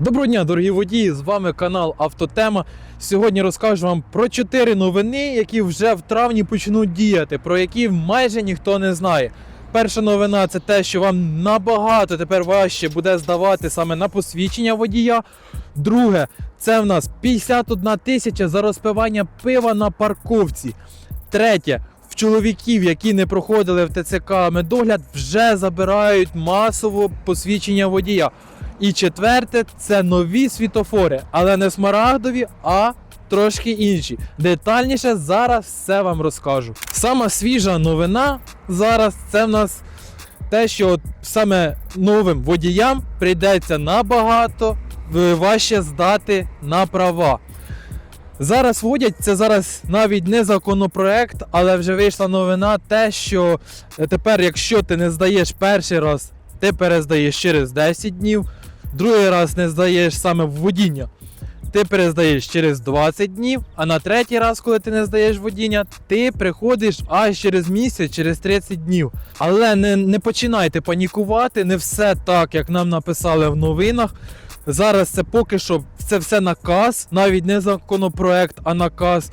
Доброго дня, дорогі водії! З вами канал Автотема. Сьогодні розкажу вам про 4 новини, які вже в травні почнуть діяти, про які майже ніхто не знає. Перша новина це те, що вам набагато тепер важче буде здавати саме на посвідчення водія. Друге, це в нас 51 тисяча за розпивання пива на парковці. Третє, чоловіків, які не проходили в ТЦК медогляд, вже забирають масово посвідчення водія. І четверте це нові світофори, але не смарагдові, а трошки інші. Детальніше зараз все вам розкажу. Сама свіжа новина зараз це в нас те, що от саме новим водіям прийдеться набагато важче здати на права. Зараз вводять це зараз навіть не законопроект, але вже вийшла новина, те, що е, тепер, якщо ти не здаєш перший раз, ти перездаєш через 10 днів, другий раз не здаєш саме водіння, ти перездаєш через 20 днів, а на третій раз, коли ти не здаєш водіння, ти приходиш аж через місяць, через 30 днів. Але не, не починайте панікувати, не все так, як нам написали в новинах. Зараз це поки що це все наказ, навіть не законопроект, а наказ.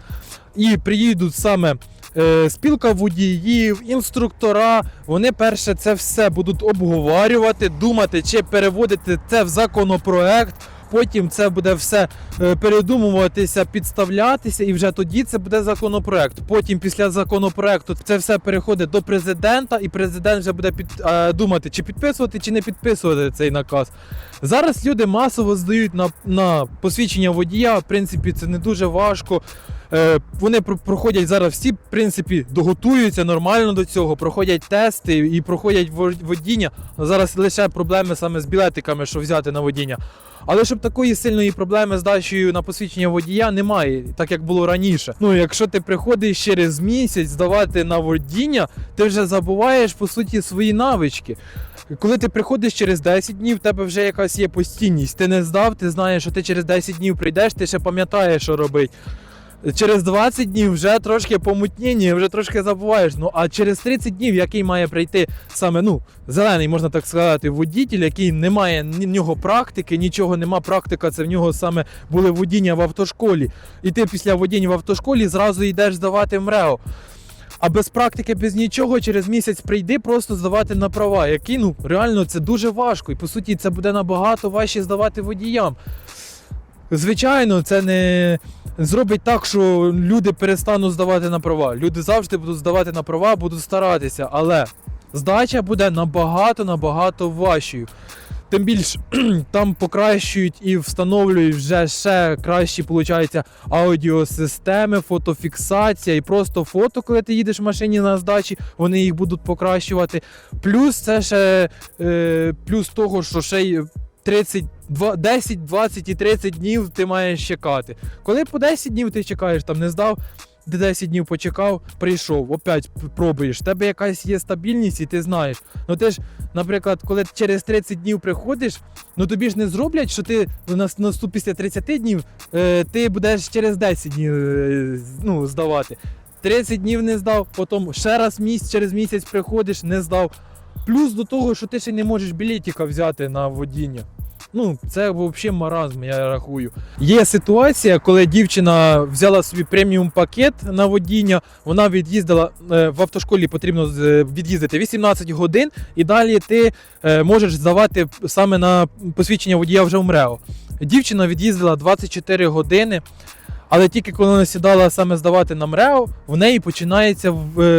І приїдуть саме спілка водіїв, інструктора. Вони перше це все будуть обговорювати, думати, чи переводити це в законопроект. Потім це буде все е, передумуватися, підставлятися, і вже тоді це буде законопроект. Потім, після законопроекту, це все переходить до президента, і президент вже буде під, е, думати, чи підписувати, чи не підписувати цей наказ. Зараз люди масово здають на, на посвідчення водія. В принципі, це не дуже важко. Е, вони проходять зараз всі, в принципі, доготуються нормально до цього, проходять тести і проходять водіння. Зараз лише проблеми саме з білетиками, що взяти на водіння. Але щоб такої сильної проблеми з дачею на посвідчення водія немає, так як було раніше. Ну, якщо ти приходиш через місяць здавати на водіння, ти вже забуваєш по суті свої навички. Коли ти приходиш через 10 днів, в тебе вже якась є постійність. Ти не здав, ти знаєш, що ти через 10 днів прийдеш, ти ще пам'ятаєш, що робити. Через 20 днів вже трошки помутніння, вже трошки забуваєш. Ну а через 30 днів, який має прийти саме ну, зелений, можна так сказати, водітель, який не має ні нього практики, нічого нема. Практика це в нього саме були водіння в автошколі. І ти після водіння в автошколі зразу йдеш здавати МРЕО. А без практики, без нічого, через місяць прийди просто здавати на права, які ну реально це дуже важко. І по суті, це буде набагато важче здавати водіям. Звичайно, це не зробить так, що люди перестануть здавати на права. Люди завжди будуть здавати на права, будуть старатися, але здача буде набагато набагато важчою. Тим більш там покращують і встановлюють вже ще кращі, виходить, аудіосистеми, фотофіксація і просто фото, коли ти їдеш в машині на здачі, вони їх будуть покращувати. Плюс це ще е, плюс того, що ще й 30, два- 10, 20 і 30 днів ти маєш чекати. Коли по 10 днів ти чекаєш, там не здав, ти 10 днів почекав, прийшов, опять пробуєш. В тебе якась є стабільність, і ти знаєш. Ну ти ж, наприклад, коли через 30 днів приходиш, ну тобі ж не зроблять, що ти на наступ після 30 днів е, ти будеш через 10 днів е, ну, здавати. 30 днів не здав, потім ще раз місяць, через місяць приходиш, не здав. Плюс до того, що ти ще не можеш білетика взяти на водіння. Ну, це взагалі маразм, я рахую. Є ситуація, коли дівчина взяла собі преміум пакет на водіння, вона від'їздила е, в автошколі потрібно е, від'їздити 18 годин, і далі ти е, можеш здавати саме на посвідчення водія вже в МРЕО. Дівчина від'їздила 24 години. Але тільки коли вона сідала саме здавати на МРЕО, в неї починається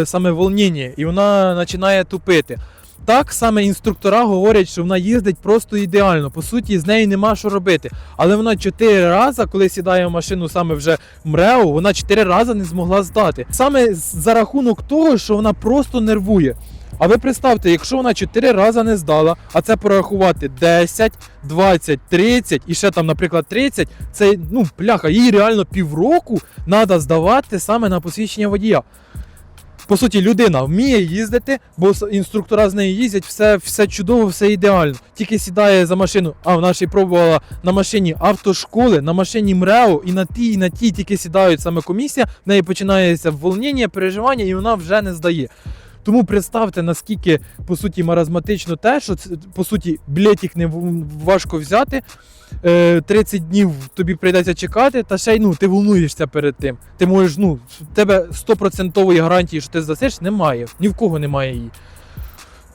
саме волніння, і вона починає тупити. Так саме інструктора говорять, що вона їздить просто ідеально. По суті, з нею нема що робити. Але вона чотири рази, коли сідає в машину саме вже в МРЕО, вона чотири рази не змогла здати. Саме за рахунок того, що вона просто нервує. А ви представте, якщо вона 4 рази не здала, а це порахувати 10, 20, 30 і ще там, наприклад, 30, це ну пляха, їй реально півроку треба здавати саме на посвідчення водія. По суті, людина вміє їздити, бо інструктора з нею їздять, все, все чудово, все ідеально. Тільки сідає за машину, а вона ще й пробувала на машині автошколи, на машині МРЕО, і на тій, і на тій тільки сідають саме комісія, в неї починається волнення, переживання, і вона вже не здає. Тому представте, наскільки по суті маразматично те, що по суті білетик не важко взяти. Е, 30 днів тобі прийдеться чекати, та ще й ну, ти волнуєшся перед тим. Ти можеш, ну, в тебе 100% гарантії, що ти здасиш, немає. Ні в кого немає її.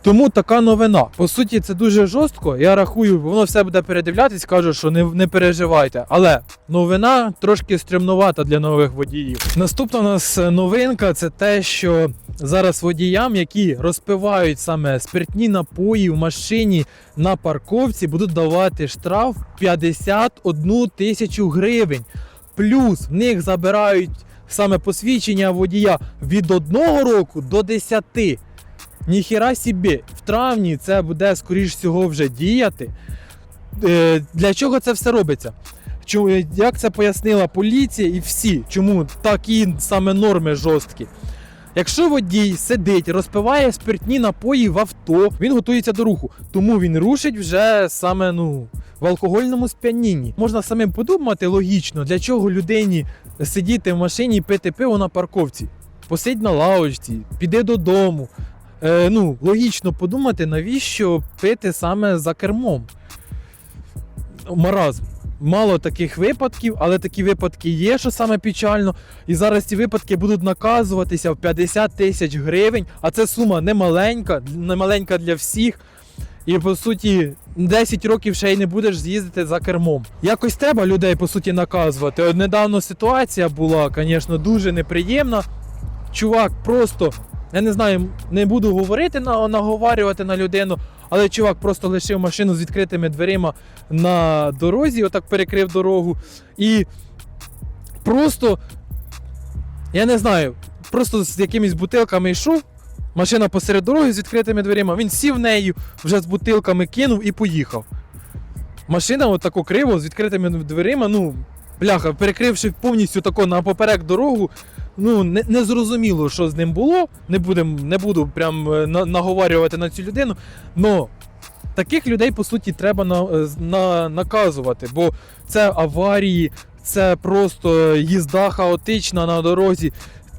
Тому така новина. По суті, це дуже жорстко. Я рахую, воно все буде передивлятись, кажу, що не, не переживайте. Але новина трошки стрімнувата для нових водіїв. Наступна у нас новинка це те, що зараз водіям, які розпивають саме спиртні напої в машині на парковці, будуть давати штраф 51 тисячу гривень. Плюс в них забирають саме посвідчення водія від одного року до 10. Ніхіра собі, в травні це буде, скоріш всього, вже діяти. Е, Для чого це все робиться? Чому, як це пояснила поліція і всі, чому такі саме норми жорсткі? Якщо водій сидить, розпиває спиртні напої в авто, він готується до руху, тому він рушить вже саме ну, в алкогольному сп'янінні. Можна самим подумати логічно, для чого людині сидіти в машині і пити пиво на парковці. Посидь на лавочці, піди додому. Е, ну, логічно подумати, навіщо пити саме за кермом. Маразм. Мало таких випадків, але такі випадки є, що саме печально. І зараз ці випадки будуть наказуватися в 50 тисяч гривень, а це сума не маленька, не маленька для всіх. І по суті, 10 років ще й не будеш з'їздити за кермом. Якось треба людей по суті наказувати. Недавно ситуація була, звісно, дуже неприємна. Чувак просто, я не знаю, не буду говорити на наговарювати на людину, але чувак просто лишив машину з відкритими дверима на дорозі, отак перекрив дорогу. І просто, я не знаю, просто з якимись бутилками йшов. Машина посеред дороги з відкритими дверима. Він сів нею, вже з бутилками кинув і поїхав. Машина отако криво з відкритими дверима, ну, бляха, перекривши повністю тако на поперек дорогу, ну, не, не зрозуміло, що з ним було. Не, будем, не буду прям е, на, наговарювати на цю людину. Но таких людей, по суті, треба на, е, на, наказувати, бо це аварії, це просто їзда хаотична на дорозі.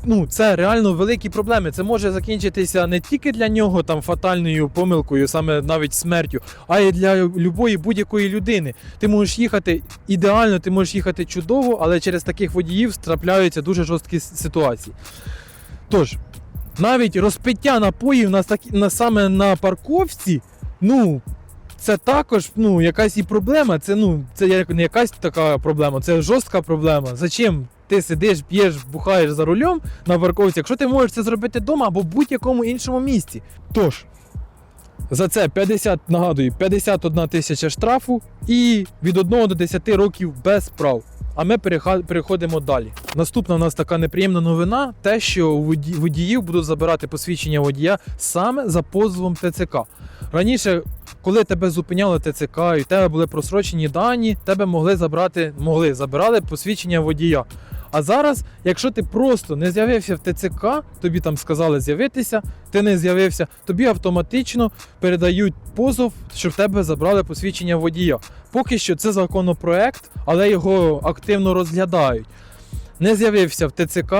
Ну, це реально великі проблеми. Це може закінчитися не тільки для нього там фатальною помилкою, саме навіть смертю, а й для любої будь-якої людини. Ти можеш їхати ідеально, ти можеш їхати чудово, але через таких водіїв трапляються дуже жорсткі ситуації. Тож, навіть розпиття напоїв на, на саме на парковці, ну. Це також ну, якась і проблема. Це ну це не якась така проблема, це жорстка проблема. Зачем ти сидиш, п'єш, бухаєш за рулем на парковці, якщо ти можеш це зробити вдома або в будь-якому іншому місці. Тож, за це 50, нагадую, 51 тисяча штрафу і від 1 до 10 років без прав. А ми переходимо далі. Наступна у нас така неприємна новина: те, що водіїв будуть забирати посвідчення водія саме за позовом ТЦК. Раніше, коли тебе зупиняли ТЦК і в тебе були просрочені дані, тебе могли забрати, могли забирали посвідчення водія. А зараз, якщо ти просто не з'явився в ТЦК, тобі там сказали з'явитися, ти не з'явився, тобі автоматично передають позов, щоб в тебе забрали посвідчення водія. Поки що це законопроект, але його активно розглядають. Не з'явився в ТЦК,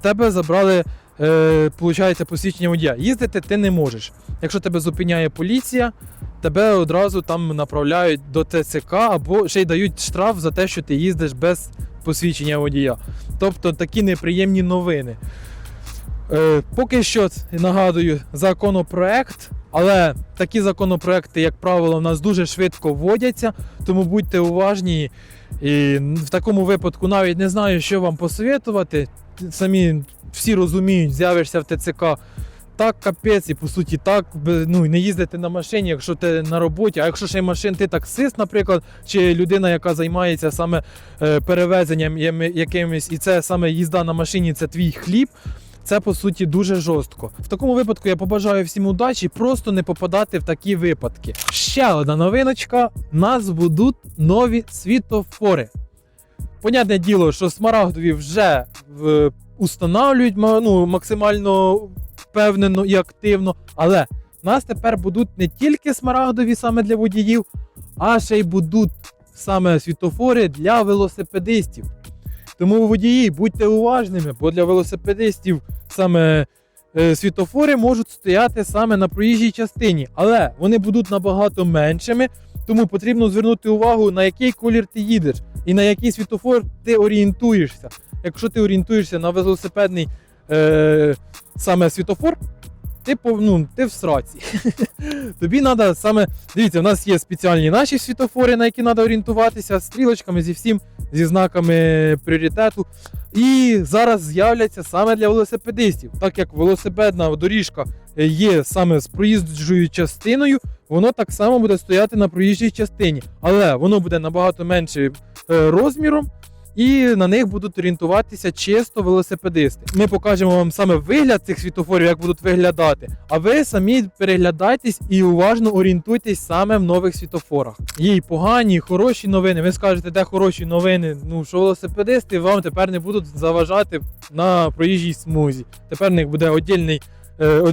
тебе забрали. Е, получається посвідчення водія. Їздити ти не можеш. Якщо тебе зупиняє поліція, тебе одразу там направляють до ТЦК або ще й дають штраф за те, що ти їздиш без посвідчення водія. Тобто такі неприємні новини. Е, поки що, нагадую, законопроект, але такі законопроекти, як правило, в нас дуже швидко вводяться, тому будьте уважні. І в такому випадку навіть не знаю, що вам посоветувати. Самі всі розуміють, з'явишся в ТЦК. Так, капець, і по суті, так ну, не їздити на машині, якщо ти на роботі. А якщо ще й машин, ти таксист, наприклад, чи людина, яка займається саме е, перевезенням якимось, і це саме їзда на машині, це твій хліб. Це по суті дуже жорстко. В такому випадку я побажаю всім удачі, просто не попадати в такі випадки. Ще одна новиночка: нас будуть нові світофори. Понятне діло, що смарагдові вже в, устанавлюють ну, максимально впевнено і активно. Але в нас тепер будуть не тільки смарагдові саме для водіїв, а ще й будуть саме світофори для велосипедистів. Тому водії будьте уважними, бо для велосипедистів саме е, світофори можуть стояти саме на проїжджій частині, але вони будуть набагато меншими, тому потрібно звернути увагу, на який колір ти їдеш і на який світофор ти орієнтуєшся. Якщо ти орієнтуєшся на велосипедний е, саме світофор, ти, ну, ти в сраці. Тобі треба саме. Дивіться, в нас є спеціальні наші світофори, на які треба орієнтуватися, з стрілочками, зі всім, зі знаками пріоритету. І зараз з'являться саме для велосипедистів. Так як велосипедна доріжка є саме з проїжджою частиною, воно так само буде стояти на проїжджій частині, але воно буде набагато менше розміром. І на них будуть орієнтуватися чисто велосипедисти. Ми покажемо вам саме вигляд цих світофорів, як будуть виглядати. А ви самі переглядайтесь і уважно орієнтуйтесь саме в нових світофорах. Є і погані, і хороші новини. Ви скажете, де хороші новини. Ну що велосипедисти вам тепер не будуть заважати на проїжджій смузі. Тепер них буде отдільний. е,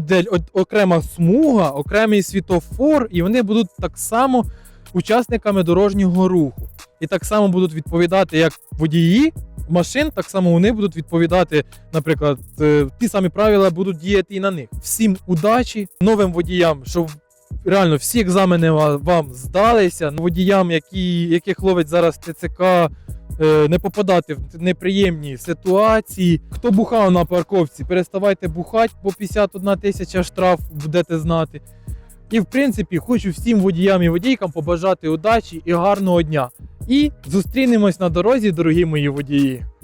окрема смуга, окремий світофор, і вони будуть так само учасниками дорожнього руху. І так само будуть відповідати як водії машин, так само вони будуть відповідати, наприклад, е, ті самі правила будуть діяти і на них. Всім удачі новим водіям, щоб реально всі екзамени вам здалися. Водіям, які, яких ловить зараз ТЦК, е, не попадати в неприємні ситуації. Хто бухав на парковці, переставайте бухати, по 51 тисяча штраф будете знати. І в принципі хочу всім водіям і водійкам побажати удачі і гарного дня. І зустрінемось на дорозі, дорогі мої водії.